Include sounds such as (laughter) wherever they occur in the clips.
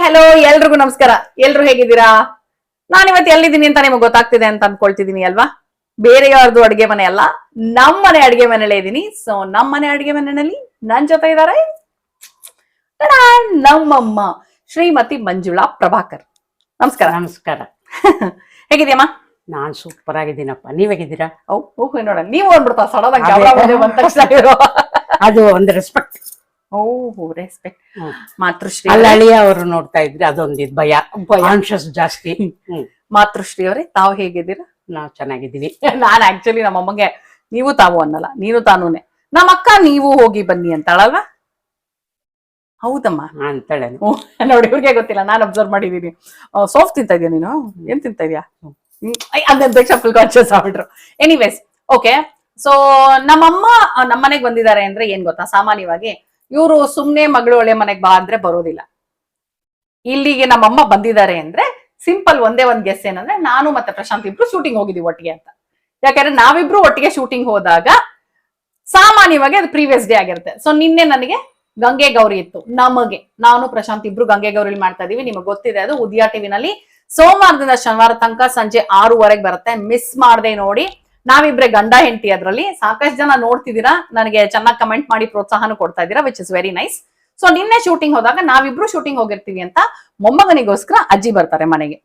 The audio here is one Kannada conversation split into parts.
ಹಲೋ ಎಲ್ರಿಗೂ ನಮಸ್ಕಾರ. ಎಲ್ರು ಹೇಗಿದ್ದೀರಾ? ನಾನಿವತ್ತು ಎಲ್ಲಿದ್ದೀನಿ ಅಂತ ನಿಮಗೆ ಗೊತ್ತಾಗ್ತಿದೆ ಅಂತ ಅನ್ಕೊಳ್ತಿದ್ದೀನಿ ಅಲ್ವಾ? ಬೇರೆಯವ್ರದ್ದು ಅಡಿಗೆ ಮನೆ ಅಲ್ಲ ನಮ್ಮನೆ ಅಡಿಗೆ ಮನೆಯಲ್ಲೇ ಇದ್ದೀನಿ. ಸೊ ನಮ್ಮನೆ ಅಡಿಗೆ ಮನೆಯಲ್ಲಿ ನನ್ ಜೊತೆ ಇದ್ದಾರೆ! ನಮ್ಮಮ್ಮ ಶ್ರೀಮತಿ ಮಂಜುಳಾ ಪ್ರಭಾಕರ್. ನಮಸ್ಕಾರ. ನಮಸ್ಕಾರ. ಹೇಗಿದ್ಯಮ್ಮ ನಾನ್ ಸೂಪರ್ ಆಗಿದ್ದೀನಪ್ಪ. ನೀವ್ ಹೇಗಿದ್ದೀರಾ? ಓ ಓಹ್ ನೋಡ ನೀವು ಅಂದ್ಬಿಡ್ತಾ ಸಡನ್ ಆಗಿ ಬಂದೆ ತಕ್ಷಣ. ಅದು ಒಂದು ರೆಸ್ಪೆಕ್ಟ್ ಓಹ್ ರೆಸ್ಪೆಕ್ಟ್. ಮಾತೃಶ್ರೀ ಅಲ್ಲಿ ಅವರೇ- ಅಳಿಯ ಅವರು ನೋಡ್ತಾ ಇದ್ರೆ ಅದೊಂದಿದ್ ಭಯ ಕಾನ್ಶಿಯಸ್ ಜಾಸ್ತಿ. ಮಾತೃಶ್ರೀ ಅವರೇ ತಾವು ಹೇಗಿದ್ದೀರಾ? ನಾವ್ ಚೆನ್ನಾಗಿದ್ದೀವಿ. (laughs) ನಾನ್ ಆಕ್ಚುಲಿ ನಮ್ಮ ಅಮ್ಮಗೆ ನೀವು ತಾವು ಅನ್ನಲ್ಲ ನೀನು ತಾನೂನೆ. ನಮ್ಮ ಅಕ್ಕ ನೀವು ಹೋಗಿ ಬನ್ನಿ ಅಂತಾಳಲ್ವಾ? ಹೌದಮ್ಮ. ಅಂತಾಳೆ ನೋಡಿ ಇವ್ರಿಗೆ ಗೊತ್ತಿಲ್ಲ ನಾನು ಅಬ್ಸರ್ವ್ ಮಾಡಿದೀನಿ. ಸೋಫ್ ತಿಂತಾ ಇದೀಯ ನೀನು? ಏನ್ ತಿಂತಾ ಇದೀಯಾ? ಅದಂತ ಫುಲ್ ಕಾನ್ಶಿಯಸ್ ಆಗ್ಬಿಟ್ರು. ಎನಿವೇಸ್ ಓಕೆ ಸೊ ನಮ್ಮಮ್ಮ ನಮ್ಮನೆಗ್ ಬಂದಿದ್ದಾರೆ ಅಂದ್ರೆ ಏನ್ ಗೊತ್ತಾ? ಸಾಮಾನ್ಯವಾಗಿ ಇವರು ಸುಮ್ನೆ ಮಗಳು ಒಳ್ಳೆ ಮನೆಗೆ ಬಾ ಅಂದ್ರೆ ಬರೋದಿಲ್ಲ. ಇಲ್ಲಿಗೆ ನಮ್ಮಮ್ಮ ಬಂದಿದ್ದಾರೆ ಅಂದ್ರೆ ಸಿಂಪಲ್ ಒಂದೇ ಒಂದ್ ಗೆಸ್ ಏನಂದ್ರೆ ನಾನು ಮತ್ತೆ ಪ್ರಶಾಂತ್ ಇಬ್ರು ಶೂಟಿಂಗ್ ಹೋಗಿದೀವಿ ಒಟ್ಟಿಗೆ ಅಂತ. ಯಾಕಂದ್ರೆ ನಾವಿಬ್ರು ಒಟ್ಟಿಗೆ ಶೂಟಿಂಗ್ ಹೋದಾಗ ಸಾಮಾನ್ಯವಾಗಿ ಅದು ಪ್ರೀವಿಯಸ್ ಡೇ ಆಗಿರುತ್ತೆ. ಸೊ ನಿನ್ನೆ ನನಗೆ ಗಂಗೆ ಗೌರಿ ಇತ್ತು. ನಮಗೆ. ನಾನು, ಪ್ರಶಾಂತ್ ಇಬ್ರು ಗಂಗೆ ಗೌರಿಲಿ ಮಾಡ್ತಾ ಇದೀವಿ ನಿಮಗೆ ಗೊತ್ತಿದೆ ಅದು ಉದಯ ಟಿವಿನಲ್ಲಿ ಸೋಮವಾರದಿಂದ ಶನಿವಾರ ತನಕ ಸಂಜೆ ಆರೂವರೆಗೆ ಬರುತ್ತೆ. ಮಿಸ್ ಮಾಡದೆ ನೋಡಿ. ನಾವಿಬ್ರೆ ಗಂಡ ಹೆಂಡತಿ ಅದರಲ್ಲಿ. ಸಾಕಷ್ಟು ಜನ ನೋಡ್ತಿದ್ದೀರಾ. ನನಗೆ ಚೆನ್ನಾಗಿ ಕಮೆಂಟ್ ಮಾಡಿ ಪ್ರೋತ್ಸಾಹನೂ ಕೊಡ್ತಾ ಇದ್ದೀರಾ which is very nice so ನಿನ್ನೆ ಶೂಟಿಂಗ್ ಹೋದಾಗ ನಾವಿಬ್ರು ಶೂಟಿಂಗ್ ಹೋಗಿರ್ತೀವಿ ಅಂತ ಮೊಮ್ಮಗನಿಗೋಸ್ಕರ ಅಜ್ಜಿ ಬರ್ತಾರೆ ಮನೆಗೆ.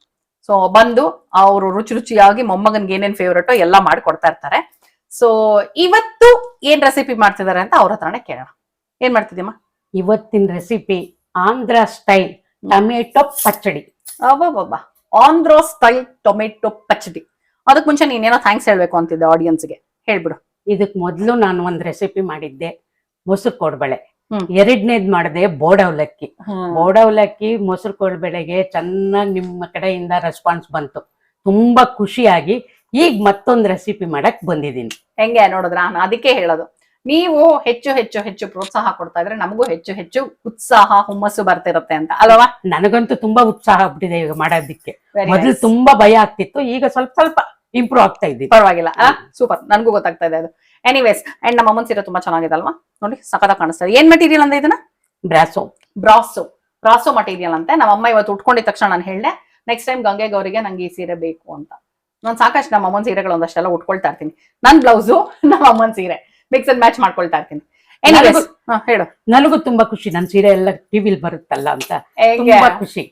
ಸೊ ಬಂದು ಅವರು ರುಚಿ ರುಚಿಯಾಗಿ ಮೊಮ್ಮಗನ್ಗೆ ಏನೇನ್ ಫೇವ್ರೇಟೋ ಎಲ್ಲ ಮಾಡ್ಕೊಡ್ತಾ ಇರ್ತಾರೆ. ಸೊ ಇವತ್ತು ಏನ್ ರೆಸಿಪಿ ಮಾಡ್ತಿದ್ದಾರೆ ಅಂತ ಅವ್ರ ಹತ್ರನೇ ಕೇಳೋಣ. ಏನ್ ಮಾಡ್ತಿದ್ದೀಮ ಇವತ್ತಿನ recipe Andhra style tomato pachadi. ಅಬ್ಬಬ್ಬಬ್ಬ Andhra style tomato pachadi. ಅದಕ್ ಮುಂಚೆ ನೀನೇನೋ ಥ್ಯಾಂಕ್ಸ್ ಹೇಳ್ಬೇಕು ಅಂತಿದ್ದೆ ಆಡಿಯನ್ಸ್ಗೆ ಹೇಳ್ಬಿಡು. ಇದಕ್ ಮೊದ್ಲು ನಾನು ಒಂದ್ ರೆಸಿಪಿ ಮಾಡಿದ್ದೆ ಮೊಸರು ಕೋಡ್ಬಳೆ. ಎರಡನೇದ್ ಮಾಡಿದೆ ಬೋಡವಲಕ್ಕಿ ಬೋಡವಲಕ್ಕಿ ಮೊಸರು ಕೋಡ್ಬಳೆಗೆ ಚೆನ್ನಾಗಿ ನಿಮ್ಮ ಕಡೆಯಿಂದ ರೆಸ್ಪಾನ್ಸ್ ಬಂತು. ತುಂಬಾ ಖುಷಿಯಾಗಿ ಈಗ ಮತ್ತೊಂದು ರೆಸಿಪಿ ಮಾಡಕ್ ಬಂದಿದ್ದೀನಿ. ಹೆಂಗೆ ನೋಡಿದ್ರ? ನಾನು ಅದಕ್ಕೆ ಹೇಳೋದು. ನೀವು ಹೆಚ್ಚು ಹೆಚ್ಚು ಹೆಚ್ಚು ಪ್ರೋತ್ಸಾಹ ಕೊಡ್ತಾ ಇದ್ರೆ ನಮಗೂ ಹೆಚ್ಚು ಹೆಚ್ಚು ಉತ್ಸಾಹ ಹುಮ್ಮಸ್ಸು ಬರ್ತಿರುತ್ತೆ ಅಂತ. ಅಲ್ವಾ ನನಗಂತೂ ತುಂಬಾ ಉತ್ಸಾಹ ಬಿಟ್ಟಿದೆ ಈಗ ಮಾಡೋದಿಕ್ಕೆ. ಮೊದಲು ತುಂಬಾ ಭಯ ಆಗ್ತಿತ್ತು. ಈಗ ಸ್ವಲ್ಪ ಸ್ವಲ್ಪ ಇಂಪ್ರೂವ್ ಆಗ್ತಾ ಇದ್ದೀವಿ. ಪರವಾಗಿಲ್ಲ. ಸೂಪರ್ ನನಗೂ ಗೊತ್ತಾಗ್ತಾ ಇದೆ ಅದು. ಎನಿವೇಸ್ ಅಂಡ್ ನಮ್ಮ ಅಮ್ಮನ್ ಸೀರೆ ತುಂಬಾ ಚೆನ್ನಾಗಿದೆ ಅಲ್ವಾ ನೋಡಿ ಸಖತ ಕಾಣಿಸ್ತದೆ ಏನ್ ಮೆಟೀರಿಯಲ್ ಅಂದ್ರೆ ಇದನ್ನ? ಬ್ರಾಸೋ ಬ್ರಾಸೋ ಬ್ರಾಸೋ ಮಟೀರಿಯಲ್ ಅಂತೆ. ನಮ್ಮ ಅಮ್ಮ ಇವತ್ತು ಉಟ್ಕೊಂಡಿದ ತಕ್ಷಣ ನಾನು ಹೇಳ್ದೆ ನೆಕ್ಸ್ಟ್ ಟೈಮ್ ಗಂಗೆ ಗೌರಿಗೆ ನಂಗೆ ಈ ಸೀರೆ ಬೇಕು ಅಂತ. ನಾನು ಸಾಕಷ್ಟು ನಮ್ಮ ಅಮ್ಮನ ಸೀರೆಗಳು ಒಂದಷ್ಟೆಲ್ಲ ಉಟ್ಕೊಳ್ತಾ ಇರ್ತೀನಿ. ನನ್ ಬ್ಲೌಸು ನಮ್ಮ ಅಮ್ಮನ ಸೀರೆ. ಮಿಕ್ಸ್ ಅಂಡ್ ಮ್ಯಾಚ್ ಮಾಡ್ಕೊಳ್ತಾ ಇರ್ತೀನಿ. ಹೇಳು. ನನಗೂ ತುಂಬಾ ಖುಷಿ. ನನ್ ಸೀರೆ ಎಲ್ಲ ಟಿವಿಲ್ ಬರುತ್ತಲ್ಲ ಅಂತ. ತುಂಬಾ ಖುಷಿ.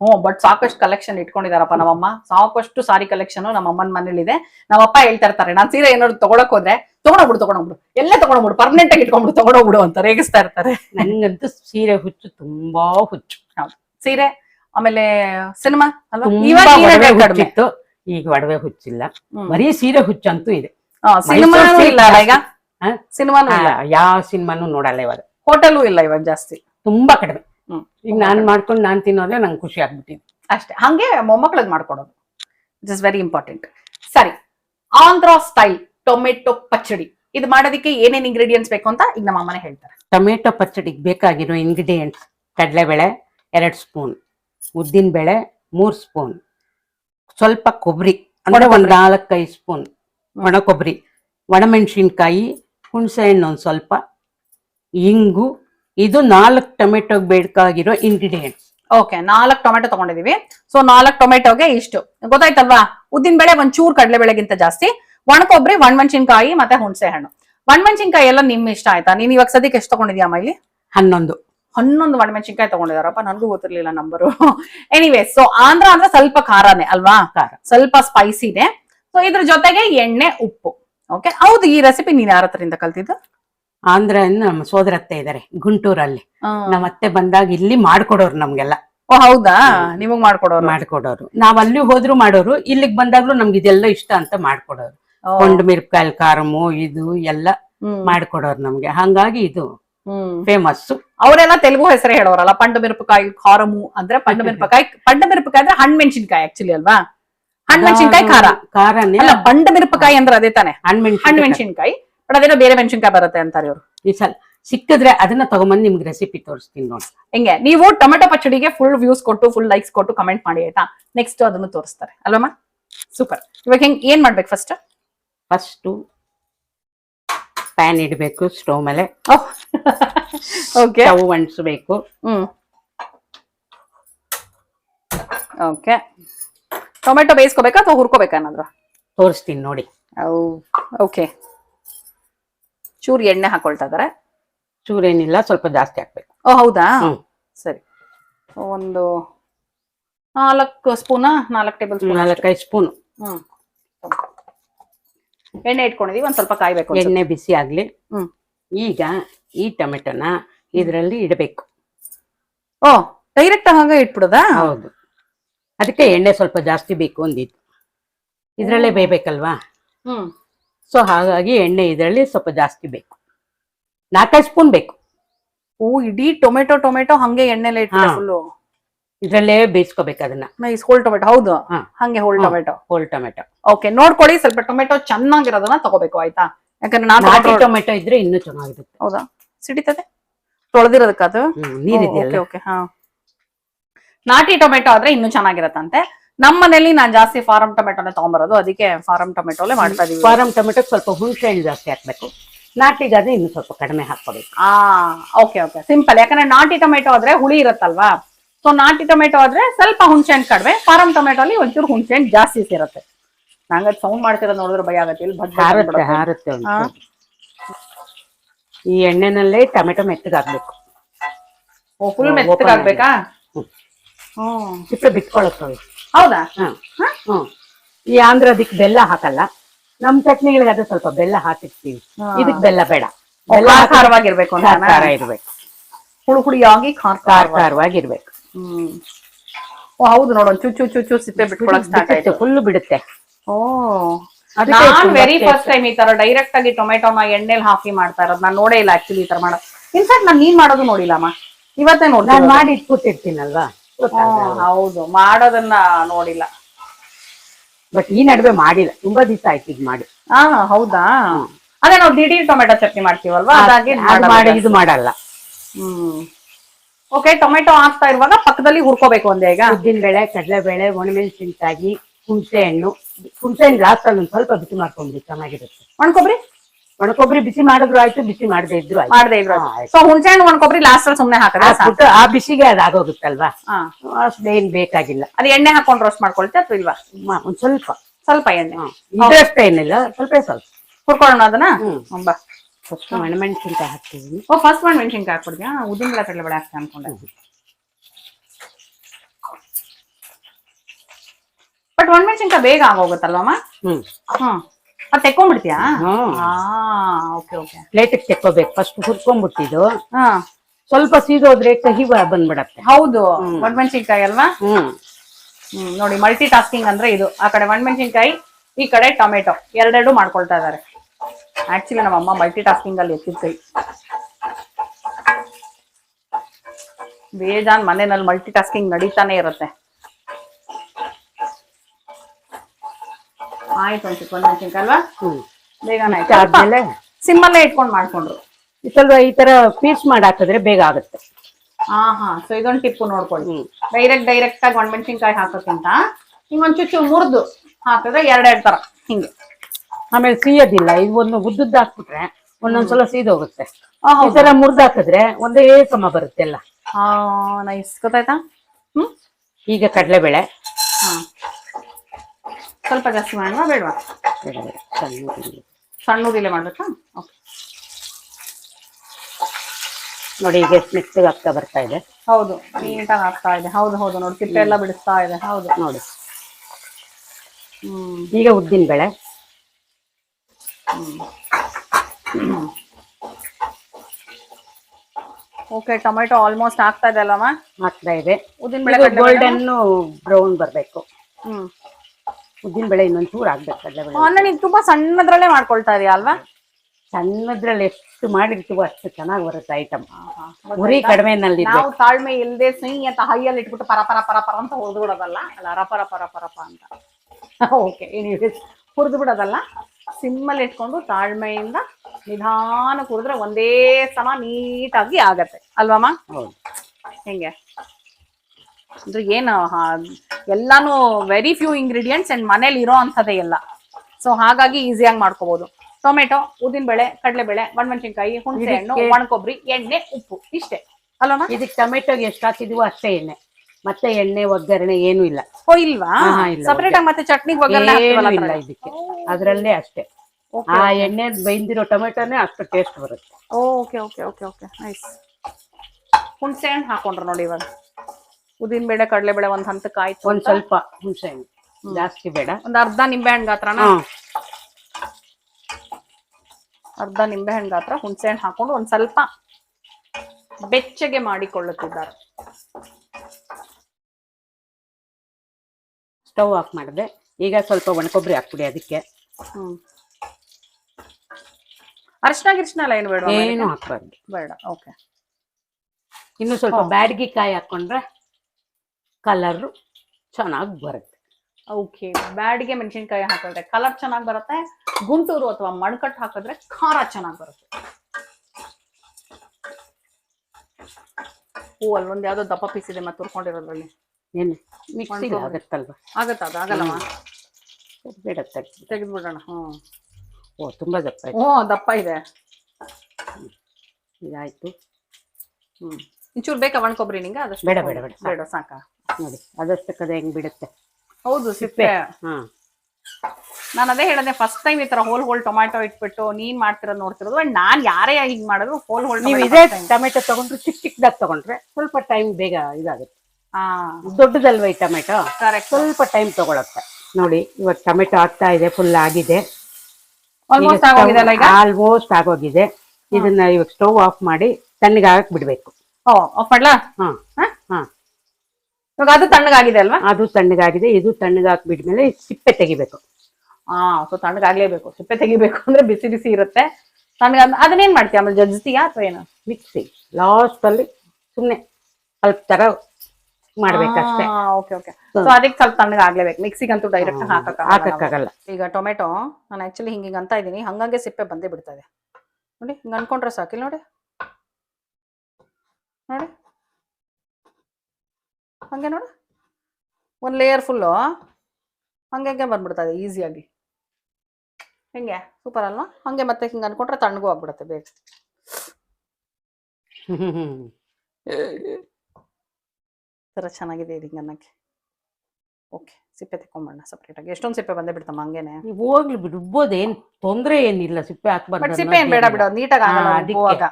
ಹ್ಞೂ ಬಟ್ ಸಾಕಷ್ಟು ಕಲೆಕ್ಷನ್ ಇಟ್ಕೊಂಡಿದಾರಪ್ಪ ನಮ್ಮಮ್ಮ. ಸಾಕಷ್ಟು ಸಾರಿ ಕಲೆಕ್ಷನ್ ನಮ್ಮ ಅಮ್ಮನ ಮನೇಲಿದೆ. ನಮ್ಮಪ್ಪ ಹೇಳ್ತಾ ಇರ್ತಾರೆ ನಾನ್ ಸೀರೆ ಏನಾದ್ರು ತಗೊಳಕ್ ಹೋದ್ರೆ ತಗೊಂಡೋಗ್ಬಿಡು ತಗೊಂಡೋಗ್ಬಿಡು. ಎಲ್ಲ ತಗೊಂಡೋಗ್ಬಿಡು ಪರ್ಮನೆಂಟ್ ಆಗಿ ಇಟ್ಕೊಂಡ್ಬಿಡು ತಗೊಂಡೋಗ್ಬಿಡು ಅಂತ ರೇಗಿಸ್ತಾ ಇರ್ತಾರೆ. ನಂಗಂತೂ ಸೀರೆ ಹುಚ್ಚು ತುಂಬಾ ಹುಚ್ಚು. ಸೀರೆ ಆಮೇಲೆ ಸಿನಿಮಾ ಅಲ್ವಾ? ತುಂಬಾ ಇವಾಗ ಒಡವೆ ಏನಾದ್ರು ಕಡಿಮೆ. ಹುಚ್ಚಿತ್ತು ಈಗ ಒಡವೆ ಹುಚ್ಚಿಲ್ಲ. ಹ್ಮ್. ಬರೀ ಸೀರೆ ಹುಚ್ಚಂತೂ ಇದೆ. ಸಿನಿಮಾನೂ ಮೈಸೂರು ಇಲ್ಲ ಅಲ್ಲ ಈಗ? ಹಾ? ಸಿನಿಮಾನೂ ಇಲ್ಲ. ಯಾವ ಸಿನಿಮಾನು ನೋಡಲ್ಲ ಇವಾಗ. ಹೋಟೆಲು ಇಲ್ಲ ಇವಾಗ ಜಾಸ್ತಿ. ತುಂಬಾ ಕಡಿಮೆ. ಹ್ಮ್. ಈಗ ನಾನ್ ಮಾಡ್ಕೊಂಡು ನಾನ್ ತಿನ್ನೋದೇ ನಂಗೆ ಖುಷಿ ಆಗ್ಬಿಟ್ಟಿದೆ. ಅಷ್ಟೇ. ಹಂಗೆ ಮೊಮ್ಮಕ್ಳದ್ ಮಾಡ್ಕೊಡೋದು. ಇಟ್ ಇಸ್ ವೆರಿ ಇಂಪಾರ್ಟೆಂಟ್ ಸರಿ. Andhra style tomato pachadi. ಇದು ಮಾಡೋದಕ್ಕೆ ಏನೇನು ಇಂಗ್ರೀಡಿಯೆಂಟ್ಸ್ ಬೇಕು ಅಂತ ಈಗ ನಮ್ಮ ಅಮ್ಮನೇ ಹೇಳ್ತಾರೆ. ಟೊಮೆಟೊ ಪಚ್ಚಡಿಗೆ ಬೇಕಾಗಿರೋ ಇಂಗ್ರೀಡಿಯೆಂಟ್ಸ್ ಕಡಲೆಬೇಳೆ ಎರಡು ಸ್ಪೂನ್ ಉದ್ದಿನ ಬೇಳೆ ಮೂರು ಸ್ಪೂನ್ ಸ್ವಲ್ಪ ಕೊಬ್ಬರಿ ಅಂದ್ರೆ ಒಂದು ಒಂದ್ ನಾಲ್ಕೈದು ಸ್ಪೂನ್ ಒಣ ಕೊಬ್ಬರಿ ಒಣಮೆಣಸಿನ್ಕಾಯಿ ಹುಣಸೆ ಹಣ್ಣು ಒಂದು ಸ್ವಲ್ಪ ಇಂಗು ಇದು ನಾಲ್ಕು ಟೊಮೆಟೊಗೆ ಬೇಕಾಗಿರೋ ಇಂಗ್ರೀಡಿಯೆಂಟ್ಸ್ ಓಕೆ ನಾಲ್ಕು ಟೊಮೆಟೊ ತಗೊಂಡಿದೀವಿ. ಸೊ ನಾಲ್ಕು ಟೊಮೆಟೊಗೆ ಇಷ್ಟು. ಗೊತ್ತಾಯ್ತಲ್ವಾ? ಉದ್ದಿನ ಬೇಳೆ ಒಂಚೂರು ಚೂರ್ ಕಡಲೆ ಬೆಳೆಗಿಂತ ಜಾಸ್ತಿ ಒಣ ಮೆಣಸಿನ್ಕಾಯಿ ಒಣಮೆಣಸಿನ್ಕಾಯಿ ಮತ್ತೆ ಹುಣಸೆ ಹಣ್ಣು ಒಣಮೆಣಸಿನ್ಕಾಯಿ ಎಲ್ಲ ನಿಮ್ ಇಷ್ಟ ಆಯ್ತಾ? ನೀನ್ ಇವಾಗ ಸದ್ಯಕ್ಕೆ ಎಷ್ಟು ತಗೊಂಡಿದ್ಯಾ ಇಲ್ಲಿ? ಹನ್ನೊಂದು. ಹನ್ನೊಂದು ಒಣಮೆಣಸಿನ್ಕಾಯಿ ತಗೊಂಡಿದಾರಪ್ಪ ನನಗೂ ಗೊತ್ತಿರ್ಲಿಲ್ಲ ನಂಬರು. (laughs) ಎನಿವೇ ಸೊ ಆಂಧ್ರ ಅಂದ್ರೆ ಸ್ವಲ್ಪ ಖಾರನೇ ಅಲ್ವಾ? ಖಾರ. ಸ್ವಲ್ಪ ಸ್ಪೈಸಿನೇ ಸೊ ಇದ್ರ ಜೊತೆಗೆ ಎಣ್ಣೆ ಉಪ್ಪು. ಓಕೆ ಹೌದು ಈ ರೆಸಿಪಿ ನೀನ್ ಯಾರ ಹತ್ರಿಂದ ಕಲ್ತಿದ್ದು? ಆಂಧ್ರ ನಮ್ಮ ಸೋದರತ್ತೆ ಇದಾರೆ ಗುಂಟೂರಲ್ಲಿ. ನಮ್ಮ ಅತ್ತೆ ಬಂದಾಗ ಇಲ್ಲಿ ಮಾಡ್ಕೊಡೋರು ನಮ್ಗೆಲ್ಲ. ಓ ಹೌದಾ? ನಿಮಗ್ ಮಾಡ್ಕೊಡೋರು? ಮಾಡ್ಕೊಡೋರು. ನಾವ್ ಅಲ್ಲಿ ಹೋದ್ರು ಮಾಡೋರು ಇಲ್ಲಿಗ್ ಬಂದಾಗ್ಲೂ ನಮ್ಗೆ ಇದೆಲ್ಲ ಇಷ್ಟ ಅಂತ ಮಾಡ್ಕೊಡೋರು. ಕೊಂಡ್ ಕೊಂಡ ಕಾರಮು ಇದು ಎಲ್ಲ ಮಾಡ್ಕೊಡೋರು ನಮ್ಗೆ. ಹಂಗಾಗಿ ಇದು. ಫೇಮಸ್ ಅವರೆಲ್ಲ ತೆಲುಗು ಹೆಸರು ಹೇಳೋರಲ್ಲ ಪಂಡು ಮಿರಪಕಾಯಿ ಖಾರಮು ಅಂದ್ರೆ ಪಂಡು ಮಿರಪಕಾಯಿ ಪಂಡು ಮಿರಪಕಾಯಿ ಅಂದ್ರೆ ಹಣ್ಣು ಮೆಣಸಿನಕಾಯಿ ಆಕ್ಚುಲಿ ಅಲ್ವಾ? ಹಣ್ಣು ಮೆಣಸಿನಕಾಯಿ ಖಾರ. ಖಾರನೇ ಅಲ್ಲ ಪಂಡು ಮಿರಪಕಾಯಿ ಅಂದ್ರೆ ಅದೇ ತಾನೆ. ಹಣ್ಣು ಹಣ್ಣು ಮೆಣಸಿನ್ಕಾಯಿ. ಬಟ್ ಅದೇನೋ ಬೇರೆ ಮೆಣಸಿನ್ಕಾಯಿ ಬರುತ್ತೆ ಅಂತಾರೆ ಇವರು. ಈ ಸಲ ಸಿಕ್ಕಿದ್ರೆ ಅದನ್ನ ತಗೊಂಬಂದು ನಿಮ್ಗೆ ರೆಸಿಪಿ ತೋರಿಸ್ತೀನಿ ನೋಡಿ. ಹೆಂಗೆ? ನೀವು ಟೊಮೆಟೊ ಪಚ್ಚಡಿಗೆ ಫುಲ್ ವ್ಯೂಸ್ ಕೊಟ್ಟು ಫುಲ್ ಲೈಕ್ಸ್ ಕೊಟ್ಟು ಕಮೆಂಟ್ ಮಾಡಿ ಆಯ್ತಾ? ನೆಕ್ಸ್ಟ್ ಅದನ್ನು ತೋರಿಸ್ತಾರೆ. ಅಲ್ವಮ್ಮ? ಸೂಪರ್ ಇವಾಗ ಹೆಂಗ್ ಏನ್ ಮಾಡ್ಬೇಕು ಫಸ್ಟ್ ಫಸ್ಟು ಪ್ಯಾನ್ ಇಡಬೇಕು ಸ್ಟವ್ ಮೇಲೆ. ಓಕೆ ಸ್ಟವ್ ಅಂಟಿಸ್ಬೇಕು. ಹ್ಮ್. ಓಕೆ ಟೊಮೆಟೊ ಬೇಯಿಸ್ಕೋಬೇಕಾ ಅಥವಾ ಹುರ್ಕೋಬೇಕಾ ಏನಾದ್ರು? ತೋರಿಸ್ತೀನಿ ನೋಡಿ. ಓಕೆ ಚೂರು ಎಣ್ಣೆ ಹಾಕೊಳ್ತಾ ಇದಾರೆ? ಚೂರೇನಿಲ್ಲ ಸ್ವಲ್ಪ ಜಾಸ್ತಿ ಹಾಕ್ಬೇಕು. ಓ ಹೌದಾ? ಹ್ಮ್. ಸರಿ. ಒಂದು ನಾಲ್ಕು ಸ್ಪೂನ ನಾಲ್ಕು ಟೇಬಲ್ ಸ್ಪೂನ್ ನಾಲ್ಕೈದು ಸ್ಪೂನ್. ಹ್ಮ್. ಎಣ್ಣೆ ಇಟ್ಕೊಂಡಿದೀವಿ ಒಂದ್ ಸ್ವಲ್ಪ ಕಾಯ್ಬೇಕು ಅನ್ಸುತ್ತೆ. ಎಣ್ಣೆ ಬಿಸಿ ಆಗ್ಲಿ. ಹ್ಮ್. ಈಗ ಈ ಟೊಮೆಟೊನ ಇದರಲ್ಲಿ ಇಡಬೇಕು. ಓ ಡೈರೆಕ್ಟ್ ಹಂಗ ಇಟ್ಬಿಡೋದಾ? ಹೌದು. ಅದಕ್ಕೆ ಎಣ್ಣೆ ಸ್ವಲ್ಪ ಜಾಸ್ತಿ ಬೇಕು ಅಂದಿದ್ದು ಇದ್ರಲ್ಲೇ ಬೇಯ್ಬೇಕಲ್ವಾ? ಹ್ಮ್. ಸೊ ಹಾಗಾಗಿ ಎಣ್ಣೆ ಇದರಲ್ಲಿ ಸ್ವಲ್ಪ ಜಾಸ್ತಿ ಬೇಕು. ನಾಲ್ಕೈದು ಸ್ಪೂನ್ ಬೇಕು. ಓ ಇಡೀ ಟೊಮೆಟೊ ಟೊಮೆಟೊ ಹಂಗೆ ಎಣ್ಣೆಲೆ ಇಟ್ಬಿಡ ಹಾ. ಫುಲ್ಲು ಇದ್ರಲ್ಲೇ ಬೇಯಿಸ್ಕೋಬೇಕು ಅದನ್ನ. ನೈಸ್ ಹೋಲ್ ಟೊಮೆಟೊ ಹೌದು. ಹಾ. ಹಂಗೆ whole tomato whole tomato okay ನೋಡ್ಕೊಳ್ಳಿ ಸ್ವಲ್ಪ ಟೊಮೆಟೊ ಚೆನ್ನಾಗಿರೋದನ್ನ ತಗೋಬೇಕು ಆಯ್ತಾ? ಯಾಕಂದ್ರೆ ನಾಟಿ ನಾನು ಟೊಮೆಟೊ ಇದ್ರೆ ಇನ್ನೂ ಚೆನ್ನಾಗಿರುತ್ತೆ. ಹೌದಾ? ಸಿಡಿತದೆ? ತೊಳೆದಿರೋದಕ್ಕೆ ಅದು ಹ್ಮ್, ನೀರಿದೆಯಲ್ಲ? ಓಕೆ ಹಾ. ನಾಟಿ ಟೊಮೆಟೊ ಆದ್ರೆ ಇನ್ನೂ ಚೆನ್ನಾಗಿರತ್ತಂತೆ. ನಮ್ಮ ಮನೇಲಿ ನಾನ್ ಜಾಸ್ತಿ ಫಾರಂ ಟೊಮೆಟೊನೇ ತಗೊಂಬರೋದು. ಅದಕ್ಕೆ ಫಾರಂ ಟೊಮೆಟೊಲೆ ಮಾಡ್ತಾ ಇದೀವಿ. ಫಾರಂ ಟೊಮೆಟೊ ಸ್ವಲ್ಪ ಹುಣಸೆ ಹಣ್ಣು ಜಾಸ್ತಿ ಹಾಕ್ಬೇಕು. ನಾಟಿಗಾದ್ರೆ ಇನ್ನು ಸ್ವಲ್ಪ ಕಡಿಮೆ ಹಾಕೋಬೇಕು ಆ ಓಕೆ ಓಕೆ ಸಿಂಪಲ್ ಯಾಕಂದ್ರೆ ನಾಟಿ ಟೊಮೆಟೊ ಆದ್ರೆ ಹುಳಿ ಇರುತ್ತಲ್ವಾ? ಸೊ ನಾಟಿ ಟೊಮೆಟೊ ಆದ್ರೆ ಸ್ವಲ್ಪ ಹುಣಸೆ ಹಣ್ಣು ಕಡಿಮೆ. ಫಾರಂ ಟೊಮೆಟೊ ಅಲ್ಲಿ ಒಂಚೂರು ಹುಣಸೆ ಹಣ್ಣು ಜಾಸ್ತಿ ಸೇರುತ್ತೆ. ನಂಗೆ ಸೌಂಡ್ ಮಾಡ್ತಿರೋದು ನೋಡಿದ್ರೆ ಭಯ ಆಗತ್ತೆ. ಇಲ್ಲಿ ಬಟ್ ಹಾರುತ್ತೆ ಹಾರುತ್ತೆ ಒಂದು. ಈ ಎಣ್ಣೆನಲ್ಲೇ ಟೊಮೆಟೊ ಮೆತ್ತಗಾಗ್ಬೇಕು. ಫುಲ್ ಮೆತ್ತಗಾಗ್ಬೇಕಾ? ಹ್ಮ್. ಚಿಕ್ಕ ಬಿಟ್ಕೊಳತ್ತವೆ ಹೌದಾ? ಹ್ಮ್ ಈ ಆಂಧ್ರ ಅದಕ್ಕೆ ಬೆಲ್ಲ ಹಾಕಲ್ಲ. ನಮ್ ಚಟ್ನಿಗಳಿಗೆ ಅದು ಸ್ವಲ್ಪ ಬೆಲ್ಲ ಹಾಕಿರ್ತೀವಿ. ಇದಕ್ ಬೆಲ್ಲ ಬೇಡ. ಬೆಲ್ಲ ಖಾರ ಆಗಿ ಖಾರವಾಗಿರ್ಬೇಕು ಖಾರ ಅಂತ ಖಾರ ಇರ್ಬೇಕು ಹುಳು ಹುಳಿಯಾಗಿ ಖಾರ ಖಾರ ಖಾರ ಖಾರವಾಗಿರ್ಬೇಕು ಹ್ಮ್. ಓ ಹೌದು ನೋಡೋಣ ಚು ಚು ಚು ಚು ಸಿಪ್ಪೆ ಬಿಟ್ಕೊಳಕ್ ಸ್ಟಾರ್ಟ್ ಆಯ್ತು. ಫುಲ್ ಬಿಡುತ್ತೆ. ಓ. ಅದಕ್ಕೆ ನಾನ್ ತುಂಬಾ ವೆರಿ ಫಸ್ಟ್ ಟೈಮ್ ಈ ತರ ಡೈರೆಕ್ಟ್ ಆಗಿ ಟೊಮೆಟೊನ ಎಣ್ಣೆಲಿ ಹಾಕಿ ಮಾಡ್ತಾ ಇರೋದು. ನಾನು ನೋಡೇ ಇಲ್ಲ ಆಕ್ಚುಲಿ ಈ ತರ ಮಾಡೋದು. ಇನ್ಫ್ಯಾಕ್ಟ್ ನಾನು ನೀನ್ ಮಾಡೋದು ನೋಡಿಲ್ಲಮ್ಮ. ಇವತ್ತೇ ನೋಡಿ ನಾನು ಮಾಡಿ ಇಟ್ಬಿಟ್ಟಿರ್ತೀನಲ್ವಾ ಹೌದು ಮಾಡೋದನ್ನ ನೋಡಿಲ್ಲ. ಬಟ್ ಈ ನಡುವೆ ಮಾಡಿಲ್ಲ. ತುಂಬಾ ದಿವಸ ಆಯ್ತು ಇದು ಮಾಡಿ. ಹಾ ಹೌದಾ? ಅದೇ ನಾವು ದಿಢೀರ್ ಟೊಮೆಟೊ ಚಟ್ನಿ ಮಾಡ್ತೀವಲ್ವಾ? ಮಾಡಿ ಇದು ಮಾಡಲ್ಲ. ಹ್ಮ್. ಓಕೆ ಟೊಮೆಟೊ ಹಾಕ್ತಾ ಇರುವಾಗ ಪಕ್ಕದಲ್ಲಿ ಹುರ್ಕೋಬೇಕು ಒಂದೇ ಈಗ? ಉದ್ದಿನ ಬೇಳೆ ಕಡಲೆಬೇಳೆ ಒಣಮೆಣಸಿನಕಾಯಿ ಹುಣಸೆ ಹಣ್ಣು ಹುಣಸೆ ಹಣ್ಣು ಲಾಸ್ಟ್ ಅಲ್ಲಿ ಒಂದ್ ಸ್ವಲ್ಪ ಬಿಸಿ ಮಾಡ್ಕೊಂಡ್ಬಿಡಿ ಚೆನ್ನಾಗಿರುತ್ತೆ. ಒಣ್ಕೊಬ್ರಿ ಒಣಕೊಬ್ಬರಿ ಬಿಸಿ ಮಾಡಿದ್ರು ಆಯ್ತು ಬಿಸಿ ಮಾಡದೇ ಇದ್ರು ಆಯ್ತು. ಮಾಡದೆ ಇದ್ರು ಹಾ, ಆಯ್ತು. ಸೊ ಹುಣಸೆ ಹಣ್ಣು ಕೊಬ್ಬರಿ ಲಾಸ್ಟ್ ಅಲ್ಲಿ ಸುಮ್ನೆ ಹಾಕದ? ಹಾಕ್ಬಿಟ್ಟು ಆ ಬಿಸಿಗೆ ಅದಾಗೋಗುತ್ತಲ್ವಾ ಹಾ. ಅಷ್ಟು ಏನ್ ಬೇಕಾಗಿಲ್ಲ. ಅದ್ ಎಣ್ಣೆ ಹಾಕೊಂಡು ರೋಸ್ಟ್ ಮಾಡ್ಕೊಳ್ತೀವಿ ಅಥವಾ ಇಲ್ವಾ? ಮ- ಒಂದ್ ಸ್ವಲ್ಪ. ಸ್ವಲ್ಪ ಎಣ್ಣೆ. ಇದರಷ್ಟೇ ಏನಿಲ್ಲ ಸ್ವಲ್ಪ ಸ್ವಲ್ಪ. ಹುರ್ಕೊಳ್ಳೋಣ ಅದನ್ನ? ಹ್ಮ್. ಫಸ್ಟ್ ಒಣಮೆಣಸಿನ್ಕಾಯಿ ಹಾಕ್ತೀವಿ. ಓ ಫಸ್ಟ್ ಮಾಡಿ ಮೆಣಸಿನ್ಕಾಯಿ ಹಾಕ್ಬಿಡ್ತೀಯಾ? ಉದ್ದಿನ ಬೇಳೆ ಕಡಲೆ ಬೇಳೆ ಹಾಕ್ತಾ ಅನ್ಕೊಂಡೆ. ಬಟ್ ಒಣಮೆಣಸಿನ್ಕಾಯಿ ಬೇಗ ಆಗೋಗುತ್ತಲ್ವಮ್ಮ ಹ್ಮ್. ಹ್ಮ್ ಅದು ತೆಕ್ಕೊಂಡ್ಬಿಡ್ತೀಯಾ? ಹ್ಮ್ ಹಾ ಓಕೆ ಓಕೆ. ಪ್ಲೇಟಿಗೆ ತೆಕ್ಕೋಬೇಕು. ಫಸ್ಟ್ ಹುರ್ಕೊಂಡ್ಬಿಟ್ಟಿದ್ದು ಹಾ. ಸ್ವಲ್ಪ ಸೀದೋದ್ರೆ ಕಹಿ ಬ- ಬಂದ್ಬಿಡತ್ತೆ. ಹೌದು. ಒಣಮೆಣಸಿನ್ಕಾಯಿ ಅಲ್ವಾ? ಹ್ಮ್. ಹ್ಮ್ ನೋಡಿ ಮಲ್ಟಿ ಟಾಸ್ಕಿಂಗ್ ಅಂದ್ರೆ ಇದು. ಆ ಕಡೆ ಒಣಮೆಣಸಿನ್ಕಾಯಿ ಈ ಕಡೆ ಟೊಮೆಟೊ. ಎರಡೆರಡು ಮಾಡ್ಕೊಳ್ತಾ ಇದಾರೆ. ಆಕ್ಚುಲಿ ನಮ್ಮ ಅಮ್ಮ ಮಲ್ಟಿ ಟಾಸ್ಕಿಂಗ್ ಅಲ್ಲಿ ಎತ್ತಿದ ಕೈ ಬೇಜಾನ್ ಮನೆಯಲ್ಲಿ ಮಲ್ಟಿ ಟಾಸ್ಕಿಂಗ್ ನಡೀತಾನೆ ಇರುತ್ತೆ. ಆಯ್ತು ಅನ್ಸುತ್ತೆ ಒಣಮೆಣಸಿನ್ಕಾಯಿ ಅಲ್ವಾ ಹ್ಮ್. ಬೇಗನೆ ಸಿಮ್ ಆದ್ಮೇಲೆ? ಸಿಮ್ಮಲ್ಲೇ ಇಟ್ಕೊಂಡು ಮಾಡ್ಕೊಂಡ್ರು. ಈ ಸ್ವಲ್ಪ ಈ ತರ ಪೀಸ್ ಮಾಡಿ ಹಾಕಿದ್ರೆ ಬೇಗ ಆಗುತ್ತೆ. ಹಾ ಹಾ ಸೊ ಇದೊಂದು ಟಿಪ್ಪು ನೋಡ್ಕೊಳ್ಳಿ. ಡೈರೆಕ್ಟ್ ಡೈರೆಕ್ಟ್ ಆಗಿ ಒಣಮೆಣಸಿನ್ಕಾಯಿ ಹಾಕೋಕ್ಕಿಂತ ಹಿಂಗೊಂದ್ ಚುಚ್ಚು ಮುರಿದು ಹಾಕಿದ್ರೆ ಎರಡೆರಡು ತರ ಹಿಂಗೆ. ಆಮೇಲೆ ಸೀಯೋದಿಲ್ಲ ಇದು ಒಂದು ಉದ್ದುದ್ದು ಹಾಕ್ಬಿಟ್ರೆ ಒಂದೊಂದ್ಸಲ ಸೀದೋಗುತ್ತೆ. ಈ ತರ ಮುರ್ದ್ ಹಾಕಿದ್ರೆ ಒಂದೇ ಸಮ ಬರುತ್ತೆ ಎಲ್ಲ. ನೈಸ್ ಗೊತ್ತಾಯ್ತಾ? ಹ್ಮ್? ಈಗ ಕಡಲೆಬೇಳೆ. ಹಾ. ಸ್ವಲ್ಪ ಜಾಸ್ತಿ ಮಾಡುವ ಬೇಡವಾ ಬೇಡ. ಸಣ್ಣದಿಲ್ಲೇ ಮಾಡ್ಬೇಕಾ? ಓಕೆ ನೋಡಿ ಈಗ ಮೆತ್ತಗೆ ಆಗ್ತಾ ಬರ್ತಾ ಇದೆ. ಹೌದು ನೀಟಾಗಿ ಆಗ್ತಾ ಇದೆ. ಹೌದು ಹೌದು ನೋಡಿ ಸಿಪ್ಪೆ ಎಲ್ಲ ಬಿಡಿಸ್ತಾ ಇದೆ. ಹೌದು. ನೋಡಿ. ಹ್ಮ್. ಈಗ ಉದ್ದಿನ ಬೇಳೆ. ಓಕೆ ಟೊಮೆಟೊ ಆಲ್ಮೋಸ್ಟ್ ಆಗ್ತಾ ಇದೆ ಅಲ್ಲಮ್ಮ ಹಾಕ್ತಾ ಇದೆ. ಉದ್ದಿನ ಬೇಳೆ? ಗೋಲ್ಡನ್ ಬ್ರೌನ್ ಬರ್ಬೇಕು. ಹ್ಮ್. ಉದ್ದಿನ ಬೇಳೆ ಇನ್ನೊಂದ್ ಚೂರು ಆಗ್ಬೇಕು ಕಡಲೆಬೇಳೆ ನೀನ್ ತುಂಬಾ ಸಣ್ಣದ್ರಲ್ಲೇ ಮಾಡ್ಕೊಳ್ತಾ ಇದೀಯ ಅಲ್ವಾ? ಸಣ್ಣದ್ರಲ್ಲಿ ಎಷ್ಟು ಮಾಡಿರ್ತೀವೋ ಅಷ್ಟು ಚೆನ್ನಾಗಿ ಬರುತ್ತೆ ಐಟಮ್ ಉರಿ ಕಡಿಮೆನಲ್ಲಿ ನಾವು ತಾಳ್ಮೆ ಇಲ್ಲದೆ ಸೈ ಅಂತ ಹೈಯಲ್ಲಿ ಇಟ್ಬಿಟ್ಟು ಪರ ಪರ ಪರ ಪರ ಅಂತ ಹುರಿದು ಬಿಡೋದಲ್ಲ? ಅಲ್ಲ ರಪರ ಪರ ಪರಪ ಅಂತ. (laughs) ಓಕೆ ಹುರಿದು ಬಿಡೋದಲ್ಲ? ಸಿಮ್ಮಲ್ಲಿ ಇಟ್ಕೊಂಡು ತಾಳ್ಮೆಯಿಂದ ನಿಧಾನ ಹುರಿದ್ರೆ ಒಂದೇ ಸಮ ನೀಟಾಗಿ ಆಗತ್ತೆ. ಅಲ್ವಮ್ಮ ಹೌದು. ಹೆಂಗೆ? ಅಂದ್ರೆ ಏನು ಎಲ್ಲಾನು ವೆರಿ ಫ್ಯೂ ಇಂಗ್ರೀಡಿಯೆಂಟ್ಸ್ ಅಂಡ್ ಮನೇಲಿ ಇರೋ ಅಂಥದ್ದೇ ಎಲ್ಲ. ಸೊ ಹಾಗಾಗಿ ಈಸಿಯಾಗಿ ಮಾಡ್ಕೋಬಹುದು ಟೊಮೆಟೊ ಉದ್ದಿನಬೇಳೆ ಕಡಲೆಬೇಳೆ ಒಣಮೆಣಸಿನ್ಕಾಯಿ ಹುಣಸೆ ಹಣ್ಣು ಒಣ ಒಣಕೊಬ್ಬರಿ ಎಣ್ಣೆ ಉಪ್ಪು. ಇಷ್ಟೇ. ಅಲ್ವಾ ಇದಕ್ಕೆ ಟೊಮೆಟೊಗೆ ಎಷ್ಟು ಹಾಕಿದೀವೋ ಅಷ್ಟೇ ಎಣ್ಣೆ. ಮತ್ತೆ ಎಣ್ಣೆ ಒಗ್ಗರಣೆ ಏನು ಇಲ್ಲ. ಓ ಇಲ್ವಾ? ಸಪರೇಟ್ ಆಗಿ ಮತ್ತೆ ಚಟ್ನಿಗೆ ಒಗ್ಗರಣೆ ಇಲ್ಲ ಇದಕ್ಕೆ. ಅದ್ರಲ್ಲೇ ಅಷ್ಟೇ. ಆ ಎಣ್ಣೆ ಬೈಂದಿರೋ ಟೊಮೆಟೊನೇ ಅಷ್ಟು ಟೇಸ್ಟ್ ಬರುತ್ತೆ. Okay okay okay okay nice ಹುಣಸೆ ಹಣ್ಣು ಹಾಕೊಂಡ್ರು ನೋಡಿ ಇವಾಗ. ಉದ್ದಿನ ಬೇಳೆ ಕಡಲೆಬೇಳೆ ಒಂದ್ ಹಂತಕ್ಕೆ ಆಯ್ತು ಒಂದ್ ಸ್ವಲ್ಪ ಹುಣಸೆ ಹಣ್ಣು. ಜಾಸ್ತಿ ಬೇಡ. ಒಂದ್ ಅರ್ಧ ನಿಂಬೆ ಹಣ್ಣು ಗಾತ್ರನ? ಅರ್ಧ ನಿಂಬೆ ಹಣ್ಣು ಗಾತ್ರ ಹುಣಸೆ ಹಣ್ಣು ಹಾಕೊಂಡು ಒಂದ್ ಸ್ವಲ್ಪ ಬೆಚ್ಚಗೆ ಮಾಡಿಕೊಳ್ಳುತ್ತಿದ್ದಾರೆ. ಸ್ಟವ್ ಆಫ್ ಮಾಡಿದೆ. ಈಗ ಸ್ವಲ್ಪ ಒಣಕೊಬ್ಬರಿ ಹಾಕ್ಬಿಡಿ ಅದಕ್ಕೆ. ಹ್ಮ್. ಅರಿಶಿನ ಗಿರ್ಶಿನ ಎಲ್ಲ ಏನು ಬೇಡ ಏನು ಹಾಕ್ಬಾರ್ದು. ಬೇಡ ಓಕೆ. ಇನ್ನು ಸ್ವಲ್ಪ ಬ್ಯಾಡಗಿ ಕಾಯಿ ಹಾಕೊಂಡ್ರೆ ಕಲರ್ ಚೆನ್ನಾಗಿ ಬರುತ್ತೆ. ಓಕೆ ಬ್ಯಾಡಿಗೆ ಮೆಣಸಿನ್ಕಾಯಿ ಹಾಕಿದ್ರೆ ಕಲರ್ ಚೆನ್ನಾಗಿ ಬರುತ್ತೆ. ಗುಂಟೂರು ಅಥವಾ ಮಣ್ಕಟ್ಟು ಹಾಕಿದ್ರೆ ಖಾರ ಚೆನ್ನಾಗಿ ಬರುತ್ತೆ. ಓ ಅಲ್ಲೊಂದು ಯಾವ್ದೋ ದಪ್ಪ ಪೀಸ್ ಇದೆ ಮತ್ತೆ ತುರ್ಕೊಂಡಿರೋದ್ರಲ್ಲಿ. ಏನು? ಮಿಕ್ಸಿ. ಆಗತ್ತಲ್ವಾ? ಆಗತ್ತ ಅದು ಆಗಲ್ಲಮ್ಮ ಬೇಡ ತೆಗ್ದು ತೆಗೆದ್ಬಿಡೋಣ ಹ್ಮ್ ಓ ತುಂಬಾ ದಪ್ಪ ಆಯ್ತು ಓ ದಪ್ಪ ಇದೆ. ಇದಾಯ್ತು. ಹ್ಮ್. ಇಂಚೂರು ಬೇಕಾ ಒಣ ಕೊಬ್ಬರಿ ನಿಂಗೆ? ಅದಷ್ಟು ಬೇಡ, ಬೇಡ, ಬೇಡ, ಬೇಡ ಸಾಕ? ನೋಡಿ ಅದಷ್ಟು ಕದೆ ಹೆಂಗ್ ಬಿಡುತ್ತೆ? ಹೌದು ಸಿಪ್ಪೆ. ಹಾ. ನಾನು ಅದೇ ಹೇಳದೆ ಫಸ್ಟ್ ಟೈಮ್ ಈ ತರ ಹೋಲ್ ಹೋಲ್ ಟೊಮ್ಯಾಟೊ ಇಟ್ಬಿಟ್ಟು ನೀನ್ ಮಾಡ್ತಿರೋದು ನೋಡ್ತಿರೋದು ನಾನ್ ಯಾರೇ ಹಿಂಗ್ ಮಾಡಿದ್ರು ಹೋಲ್ ಹೋಲ್ ನೀವು ಇದೇ ಟೊಮೆಟೊ ತಗೊಂಡ್ರೆ ಚಿಕ್ಕ ಚಿಕ್ಕದಾಗಿ ತಗೊಂಡ್ರೆ ಸ್ವಲ್ಪ ಟೈಮ್ ಬೇಗ ಇದಾಗುತ್ತೆ. ಹಾ. ದೊಡ್ಡದಲ್ವ ಈ ಟೊಮೆಟೊ ಕರೆಕ್ಟ್ ಸ್ವಲ್ಪ ಟೈಮ್ ತಗೊಳತ್ತೆ. ನೋಡಿ ಇವಾಗ ಟೊಮೆಟೊ ಆಗ್ತಾ ಇದೆ ಫುಲ್ ಆಗಿದೆ. ಆಲ್ಮೋಸ್ಟ್ ಆಗೋಗಿದೆಲ್ಲ ಈಗ? ಆಲ್ಮೋಸ್ಟ್ ಆಗೋಗಿದೆ. ಇದನ್ನ ಇವಾಗ ಸ್ಟವ್ ಆಫ್ ಮಾಡಿ ತಣ್ಣಗೆ ಆಗಕ್ ಬಿಡ್ಬೇಕು. ಓ ಆಫ್ ಮಾಡ್ಲಾ? ಹಾ? ಇವಾಗ ಅದು ತಣ್ಣಗಾಗಿದೆ ಅಲ್ವಾ? ಅದು ತಣ್ಣಗಾಗಿದೆ ಇದು ತಣ್ಣಗಾಕ್ಬಿಟ್ಮೇಲೆ ಸಿಪ್ಪೆ ತೆಗಿಬೇಕು. ಹಾ ಸೊ ತಣ್ಣಗಾಗ್ಲೇಬೇಕು. ಸಿಪ್ಪೆ ತೆಗಿಬೇಕು ಅಂದ್ರೆ ಬಿಸಿ ಬಿಸಿ ಇರುತ್ತೆ. ತಣ್ಣಗ ಅದನ್ನೇನ್ ಮಾಡ್ತೀಯ? ಆಮೇಲೆ ಜಜ್ಜಿತೀಯಾ ಅಥವಾ ಏನು? ಮಿಕ್ಸಿ ಲಾಸ್ಟಲ್ಲಿ ಸುಮ್ನೆ ಸ್ವಲ್ಪ ತರ ಮಾಡ್ಬೇಕಷ್ಟೇ. ಓಕೆ ಓಕೆ ಸೊ ಅದಕ್ಕೆ ಸ್ವಲ್ಪ ತಣ್ಣಗೆ ಆಗ್ಲೇಬೇಕು ಮಿಕ್ಸಿಗಂತೂ ಡೈರೆಕ್ಟ್ ಹಾಕಕ್ಕ ಹಾಕಕ್ಕಾಗಲ್ಲ. ಈಗ ಟೊಮೆಟೊ ನಾನು ಆಕ್ಚುಲಿ ಹಿಂಗೆ ಅಂತ ಇದ್ದೀನಿ. ಹಂಗಂಗೆ ಸಿಪ್ಪೆ ಬಂದೇ ಬಿಡ್ತಾ ಇದೆ ನೋಡಿ ಹಿಂಗೆ ಅನ್ಕೊಂಡ್ರೆ ಸಾಕಿಲ್ಲ ನೋಡಿ. ನೋಡಿ. ಹಂಗೆ ನೋಡು. ಒಂದು ಲೇಯರ್ ಫುಲ್ಲು ಹಂಗೆ ಬಂದ್ಬಿಡ್ತಾ ಇದೆ ಈಸಿಯಾಗಿ ಹೆಂಗೆ? ಸೂಪರ್ ಅಲ್ವಾ? ಹಂಗೆ ಮತ್ತೆ ಹಿಂಗೆ ಅನ್ಕೊಂಡ್ರೆ ತಣ್ಣಗೂ ಆಗ್ಬಿಡುತ್ತೆ ಬೇಗ. ಥರ ಚೆನ್ನಾಗಿದೆ ಇದು ಹಿಂಗೆ ಅನ್ನಕ್ಕೆ. ಓಕೆ ಸಿಪ್ಪೆ ತೆಕ್ಕೊಂಬಣ್ಣ ಸಪ್ರೇಟಾಗಿ ಎಷ್ಟೊಂದು ಸಿಪ್ಪೆ ಬಂದೇ ಬಿಡ್ತಮ್ಮ ಹಂಗೇನೆ. ಹೋಗ್ಲಿ ಬಿಡ್ಬೋದೇನು ತೊಂದರೆ ಏನ್ ತೊಂದ್ರೆ ಏನಿಲ್ಲ ಸಿಪ್ಪೆ ಹಾಕ್ಬಾರ್ದು ಸಿಪ್ಪೆ ಏನು ಬೇಡ ಬಿಡು ನೀಟಾಗಿ ಆಗಲ್ಲ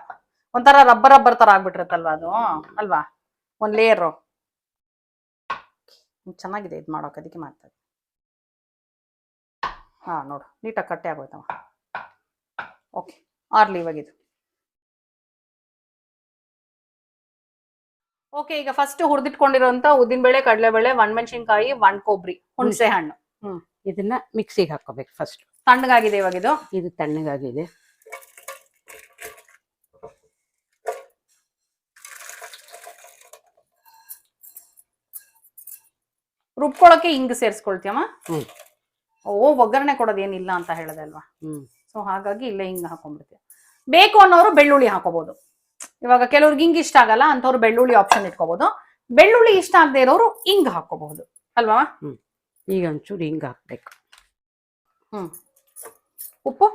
ಒಂಥರ ರಬ್ಬರ್ ರಬ್ಬರ್ ಥರ ಆಗ್ಬಿಟ್ಟಿರುತ್ತಲ್ವಾ ಅದು? ಅಲ್ವಾ? ಒಂದು ಲೇಯರ್ ಚೆನ್ನಾಗಿದೆ ಇದು ಮಾಡೋಕೆ ಅದಕ್ಕೆ ಮಾಡ್ತಾ ಹಾಂ ನೋಡು ನೀಟಾಗಿ ಕಟ್ಟೆ ಆಗೋಯ್ತವ. ಓಕೆ ಆರ್ಲಿ ಇವಾಗ ಇದು ಓಕೆ ಈಗ ಫಸ್ಟ್ ಹುರಿದಿಟ್ಕೊಂಡಿರೋಂತ ಉದ್ದಿನಬೇಳೆ ಕಡಲೆಬೇಳೆ ಒಣಮೆಣಸಿನ್ಕಾಯಿ ಒಣ ಕೊಬ್ಬರಿ ಹುಣಸೆ ಹಣ್ಣು. ಇದನ್ನ ಮಿಕ್ಸಿಗೆ ಹಾಕೋಬೇಕು ಫಸ್ಟ್ ತಣ್ಣಗಾಗಿದೆ ಇವಾಗ ಇದು? ಇದು ತಣ್ಣಗಾಗಿದೆ. ರುಬ್ಕೊಳಕ್ಕೆ ಹಿಂಗ್ ಸೇರಿಸ್ಕೊಳ್ತೀಯಮ್ಮ? ಹ್ಮ್. ಓ ಒಗ್ಗರಣೆ ಕೊಡೋದೇನಿಲ್ಲ ಅಂತ ಹೇಳದೆ ಅಲ್ವಾ ಹ್ಮ್. ಸೊ ಹಾಗಾಗಿ ಇಲ್ಲೇ ಹಿಂಗ ಹಾಕೊಂಡ್ಬಿಡ್ತೀವಿ ಬೇಕು ಅನ್ನೋರು ಬೆಳ್ಳುಳ್ಳಿ ಹಾಕೋಬಹುದು ಇವಾಗ ಕೆಲವ್ರಿಗೆ ಹಿಂಗ್ ಇಷ್ಟ ಆಗಲ್ಲ ಅಂತವ್ರು ಬೆಳ್ಳುಳ್ಳಿ ಆಪ್ಷನ್ ಇಟ್ಕೋಬಹುದು ಬೆಳ್ಳುಳ್ಳಿ ಇಷ್ಟ ಆಗದೆ ಇರೋರು ಹಿಂಗ್ ಹಾಕೋಬಹುದು. ಅಲ್ವಾ? ಹ್ಮ್. ಈಗ ಒಂಚೂರು ಹಿಂಗ್ ಹಾಕ್ಬೇಕು. ಹ್ಮ್. ಉಪ್ಪು?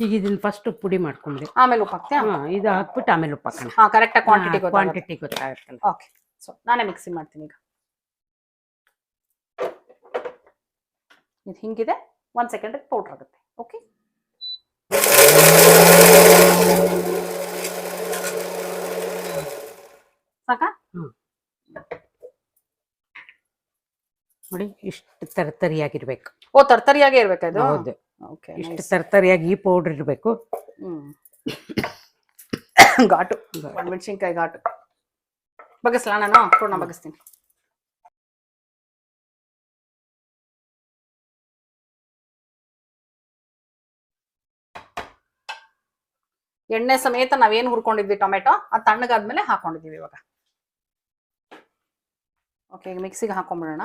ಈಗ ಇದನ್ನ ಫಸ್ಟ್ ಪುಡಿ ಮಾಡ್ಕೊಂಡ್ರಿ. ಆಮೇಲೆ ಉಪ್ಪು ಹಾಕ್ತೀಯ? ಹಾ ಇದು ಹಾಕ್ಬಿಟ್ಟು ಆಮೇಲೆ ಉಪ್ಪು ಹಾಕೋಣ. ಹಾ ಕರೆಕ್ಟ್ ಕ್ವಾಂಟಿಟಿ ಕ್ವಾಂಟಿಟಿ ಗೊತ್ತಾಗತ್ತಲ್ಲ ಓಕೆ ಸೊ ನಾನೇ ಮಿಕ್ಸಿ ಮಾಡ್ತೀನಿ ಈಗ. ಇದು ಹಿಂಗಿದೆ. ಒಂದು ಸೆಕೆಂಡ್ ಪೌಡ್ರ್ ಆಗುತ್ತೆ. ಓಕೆ ಸಾಕಾ? ನೋಡಿ ಇಷ್ಟು ತರ್ತರಿಯಾಗಿರ್ಬೇಕು. ಓ ತರ್ತರಿಯಾಗೇ ಇರ್ಬೇಕು ಅದು? ಹೌದು. ಓಕೆ ಇಷ್ಟು ತರ್ತರಿಯಾಗಿ ಈ ಪೌಡ್ರ್ ಇರಬೇಕು. (coughs) ಘಾಟು. ಮೆಣಸಿನ್ಕಾಯಿ ಘಾಟು. ಬಗಸ್ಲಾ ನಾನು? ಪೂರ್ಣ ಬಗಸ್ತೀನಿ ಎಣ್ಣೆ ಸಮೇತ ನಾವೇನ್ ಹುರ್ಕೊಂಡಿದ್ವಿ ಟೊಮೆಟೊ ಅದು ತಣ್ಣಗಾದ್ಮೇಲೆ ಹಾಕೊಂಡಿದೀವಿ ಇವಾಗ. ಓಕೆ ಈಗ ಮಿಕ್ಸಿಗೆ ಹಾಕೊಂಡ್ಬಿಡೋಣ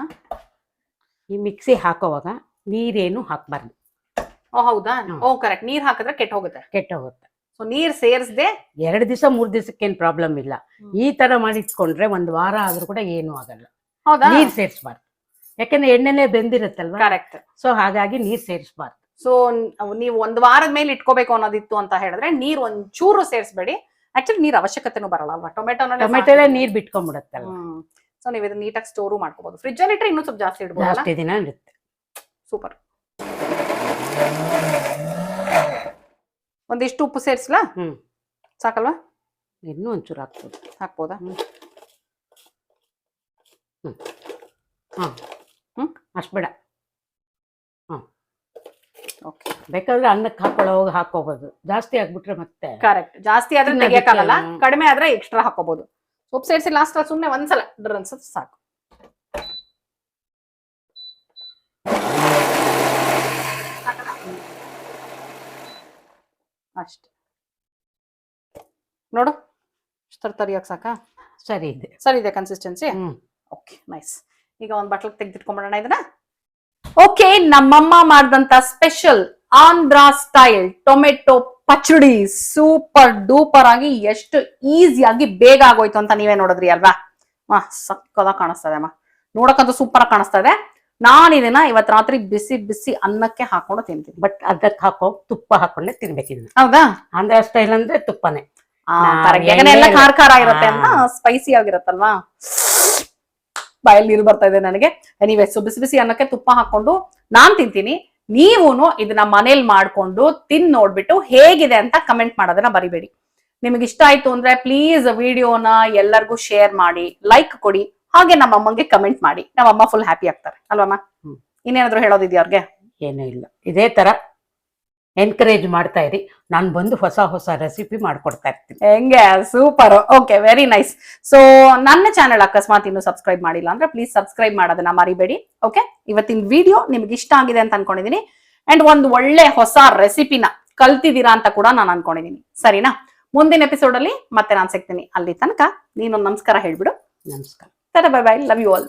ಈ ಮಿಕ್ಸಿ ಹಾಕೋವಾಗ ನೀರೇನು ಹಾಕ್ಬಾರ್ದು. ಓ ಹೌದಾ? ಓ ಕರೆಕ್ಟ್ ನೀರ್ ಹಾಕಿದ್ರೆ ಕೆಟ್ಟ ಹೋಗುತ್ತೆ. ಕೆಟ್ಟ ಹೋಗುತ್ತೆ ಸೊ ನೀರ್ ಸೇರಿಸದೆ ಎರಡು ದಿವಸ ಮೂರ್ ದಿವಸಕ್ಕೇನು ಪ್ರಾಬ್ಲಮ್ ಇಲ್ಲ. ಈ ತರ ಮಾಡಿಟ್ಕೊಂಡ್ರೆ ಒಂದ್ ವಾರ ಆದ್ರೂ ಕೂಡ ಏನು ಆಗಲ್ಲ. ಹೌದಾ? ನೀರ್ ಸೇರಿಸಬಾರ್ದು. ಯಾಕಂದ್ರೆ ಎಣ್ಣೆನೆ ಬೆಂದಿರುತ್ತಲ್ವಾ? ಕರೆಕ್ಟ್ ಸೊ ಹಾಗಾಗಿ ನೀರ್ ಸೇರಿಸಬಾರ್ದು. ಸೊ ನೀವು ಒಂದ್ ವಾರದ ಮೇಲೆ ಇಟ್ಕೋಬೇಕು ಅನ್ನೋದಿತ್ತು ಅಂತ ಹೇಳಿದ್ರೆ ನೀರ್ ಒಂಚೂರು ಸೇರಿಸ್ಬೇಡಿ. ಆಕ್ಚುಲಿ ನೀರ್ ಅವಶ್ಯಕತೆನೂ ಬರಲ್ಲ ಟೊಮೆಟೊ ಟೊಮೆಟೊಲೆ ನೀರ್ ಬಿಟ್ಕೊಂಡ್ಬಿಡತ್ತಲ್ಲ ಹ್ಮ್. ಸೊ ನೀವು ಇದನ್ನ ನೀಟಾಗಿ ಸ್ಟೋರು ಮಾಡ್ಕೋಬಹುದು ಫ್ರಿಜ್ ಅಲ್ಲಿ ಇಟ್ಟರೆ ಇನ್ನೂ ಸ್ವಲ್ಪ ಜಾಸ್ತಿ ಇಡಬಹುದು ಅಷ್ಟೇ ದಿನ ಇರುತ್ತೆ. ಸೂಪರ್ ಒಂದಿಷ್ಟು ಉಪ್ಪು ಸೇರಿಸ್ಲಾ? ಹ್ಮ್. ಸಾಕಲ್ವಾ? ಇನ್ನೂ ಒಂಚೂರು ಹಾಕ್ಬೋದು. ಹಾಕ್ಬೋದಾ? ಹಾ ಹ್ಮ್? ಅಷ್ಟು ಬೇಡ. ಓಕೆ ಬೇಕಾದ್ರೆ ಅನ್ನಕ್ಕೆ ಹಾಕೊಳ್ಳೋವಾಗ ಹಾಕೋಬಹುದು ಜಾಸ್ತಿ ಆಗ್ಬಿಟ್ರೆ ಮತ್ತೆ ಕರೆಕ್ಟ್ ಜಾಸ್ತಿ ಆದ್ರೆ ತೆಗಿಯಕ್ಕಾಗಲ್ಲ. ಕಡಿಮೆ ಆದ್ರೆ ಎಕ್ಸ್ಟ್ರಾ ಹಾಕೋಬಹುದು ಉಪ್ಪು ಸೇರಿಸಿ ಲಾಸ್ಟ್ ಸುಮ್ಮನೆ ಒಂದ್ಸಲ ಡ್ರ ಅನ್ಸುತ್ತೆ ಸಾಕು. ಅಷ್ಟೆ. ನೋಡು ತರಿಯಕ್ ಸಾಕಾ? ಸರಿ ಇದೆ. ಸರಿ ಇದೆ ಕನ್ಸಿಸ್ಟೆನ್ಸಿ ಹ್ಮ್. ಓಕೆ ನೈಸ್ ಈಗ ಒಂದ್ ಬಟ್ಲಕ್ ತೆಗೆದಿಟ್ಕೊಂಬಿಡೋಣ ಇದನ್ನ. ಓಕೆ ನಮ್ಮಮ್ಮ ಮಾಡಿದಂತ special Andhra style tomato pachadi super duper ಆಗಿ ಎಷ್ಟು ಈಸಿಯಾಗಿ ಬೇಗ ಆಗೋಯ್ತು ಅಂತ ನೀವೇ ನೋಡಿದ್ರಿ ಅಲ್ವಾ? ವಾ ಸಕ್ಕದ ಕಾಣಿಸ್ತದೆ ಅಮ್ಮ. ನೋಡಕ್ಕಂತೂ ಸೂಪರ್ ಆಗಿ ಕಾಣಿಸ್ತಾ ಇದೆ. ನಾನು ಇದನ್ನ ಇವತ್ ರಾತ್ರಿ ಬಿಸಿ ಬಿಸಿ ಅನ್ನಕ್ಕೆ ಹಾಕೊಂಡು ತಿಂತೀನಿ. ಬಟ್ ಅದಕ್ಕೆ ಹಾಕೋ ತುಪ್ಪ ಹಾಕೊಂಡೆ ತಿನ್ಬೇಕಿದ್ನ ಹೌದಾ? ಆಂಧ್ರ ಸ್ಟೈಲ್ ಅಂದ್ರೆ ತುಪ್ಪನೇ. ಯಾಕಂದ್ರೆ ಎಲ್ಲ ಖಾರ ಖಾರ ಇರುತ್ತೆ ಅಂತ. ಸ್ಪೈಸಿ ಆಗಿರತ್ತಲ್ವಾ? ಬಾಯಲ್ಲಿ ನೀರು ಬರ್ತಾ ಇದೆ ನನಗೆ. ಎನಿವೆ ಸೊ ಬಿಸಿ ಬಿಸಿ ಅನ್ನಕ್ಕೆ ತುಪ್ಪ ಹಾಕೊಂಡು ನಾನ್ ತಿಂತೀನಿ. ನೀವುನು ಇದನ್ನ ಮನೇಲಿ ಮಾಡ್ಕೊಂಡು ತಿನ್ ನೋಡ್ಬಿಟ್ಟು ಹೇಗಿದೆ ಅಂತ ಕಮೆಂಟ್ ಮಾಡೋದನ್ನ ಬರಿಬೇಡಿ. ನಿಮಗೆ ಇಷ್ಟ ಆಯ್ತು ಅಂದ್ರೆ ಪ್ಲೀಸ್ ವಿಡಿಯೋನ ಎಲ್ಲರಿಗೂ ಶೇರ್ ಮಾಡಿ ಲೈಕ್ ಕೊಡಿ ಹಾಗೆ ನಮ್ಮ ಅಮ್ಮಂಗೆ ಕಮೆಂಟ್ ಮಾಡಿ. ನಮ್ಮ ಅಮ್ಮ ಫುಲ್ ಹ್ಯಾಪಿ ಆಗ್ತಾರೆ ಅಲ್ವಮ್ಮ. ಇನ್ನೇನಾದ್ರು ಹೇಳೋದಿದ್ಯಾ ಅವ್ರಿಗೆ? ಏನೂ ಇಲ್ಲ. ಇದೇ ತರ ಎನ್ಕರೇಜ್ ಮಾಡ್ತಾ ಇರಿ. ನಾನು ಬಂದು ಹೊಸ ಹೊಸ ರೆಸಿಪಿ ಮಾಡ್ಕೊಡ್ತಾ ಇರ್ತೀನಿ. ಹೆಂಗೆ? Super okay very nice so ನನ್ನ ಚಾನೆಲ್ ಅಕಸ್ಮಾತ್ ಇನ್ನು ಸಬ್ಸ್ಕ್ರೈಬ್ ಮಾಡಿಲ್ಲ ಅಂದ್ರೆ ಪ್ಲೀಸ್ ಸಬ್ಸ್ಕ್ರೈಬ್ ಮಾಡೋದನ್ನ ಮರಿಬೇಡಿ. ಓಕೆ ಇವತ್ತಿನ ವಿಡಿಯೋ ನಿಮ್ಗೆ ಇಷ್ಟ ಆಗಿದೆ ಅಂತ ಅನ್ಕೊಂಡಿದೀನಿ. ಅಂಡ್ ಒಂದು ಒಳ್ಳೆ ಹೊಸ ರೆಸಿಪಿನ ಕಲ್ತಿದ್ದೀರಾ ಅಂತ ಕೂಡ ನಾನು ಅನ್ಕೊಂಡಿದೀನಿ. ಸರಿನಾ? ಮುಂದಿನ ಎಪಿಸೋಡ್ ಅಲ್ಲಿ ಮತ್ತೆ ನಾನು ಸಿಗ್ತೀನಿ. ಅಲ್ಲಿ ತನಕ ನೀನೊಂದು ನಮಸ್ಕಾರ ಹೇಳ್ಬಿಡು. ನಮಸ್ಕಾರ. Bye bye love you all